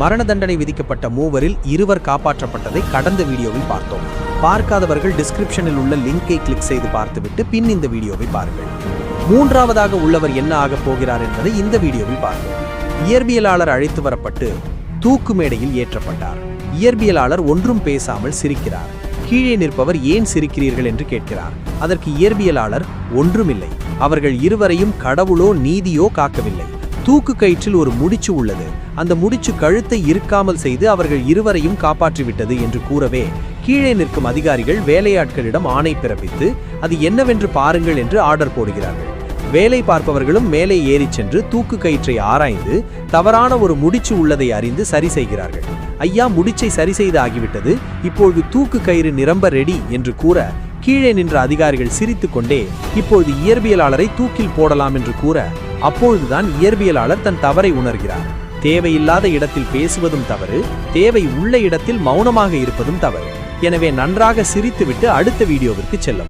மரண தண்டனை விதிக்கப்பட்ட மூவரில் இருவர் காப்பாற்றப்பட்டதை கடந்த வீடியோவில் பார்த்தோம். பார்க்காதவர்கள் டிஸ்கிரிப்ஷனில் உள்ள லிங்கை கிளிக் செய்து பார்த்துவிட்டு பின் இந்த வீடியோவை பாருங்கள். மூன்றாவதாக உள்ளவர் என்ன ஆகப் போகிறார் என்பதை இந்த வீடியோவில் பார்ப்போம். இயற்பியலாளர் அழைத்து வரப்பட்டு தூக்கு மேடையில் ஏற்றப்பட்டார். இயற்பியலாளர் ஒன்றும் பேசாமல் சிரிக்கிறார். கீழே நிற்பவர் ஏன் சிரிக்கிறீர்கள் என்று கேட்கிறார். அதற்கு இயற்பியலாளர் ஒன்றுமில்லை. அவர்கள் இருவரையும் கடவுளோ நீதியோ காக்கவில்லை. தூக்கு கயிற்றில் ஒரு முடிச்சு உள்ளது. அந்த முடிச்சு கழுத்தை இருக்காமல் செய்து அவர்கள் இருவரையும் காப்பாற்றிவிட்டது என்று கூறவே கீழே நிற்கும் அதிகாரிகள் வேலையாட்களிடம் ஆணை பிறப்பித்து அது என்னவென்று பாருங்கள் என்று ஆர்டர் போடுகிறார்கள். வேலை பார்ப்பவர்களும் மேலே ஏறிச் சென்று தூக்கு கயிற்றை ஆராய்ந்து தவறான ஒரு முடிச்சு உள்ளதை அறிந்து சரி செய்கிறார்கள். ஐயா முடிச்சை சரி செய்து ஆகிவிட்டது. இப்பொழுது தூக்கு கயிறு நிரம்ப ரெடி என்று கூற கீழே நின்ற அதிகாரிகள் சிரித்துக்கொண்டே இப்பொழுது இயற்பியலாளரை தூக்கில் போடலாம் என்று கூற அப்பொழுதுதான் இயற்பியலாளர் தன் தவறை உணர்கிறார். தேவையில்லாத இடத்தில் பேசுவதும் தவறு தேவை உள்ள இடத்தில் மௌனமாக இருப்பதும் தவறு. எனவே நன்றாக சிரித்துவிட்டு அடுத்த வீடியோவிற்கு செல்லும்.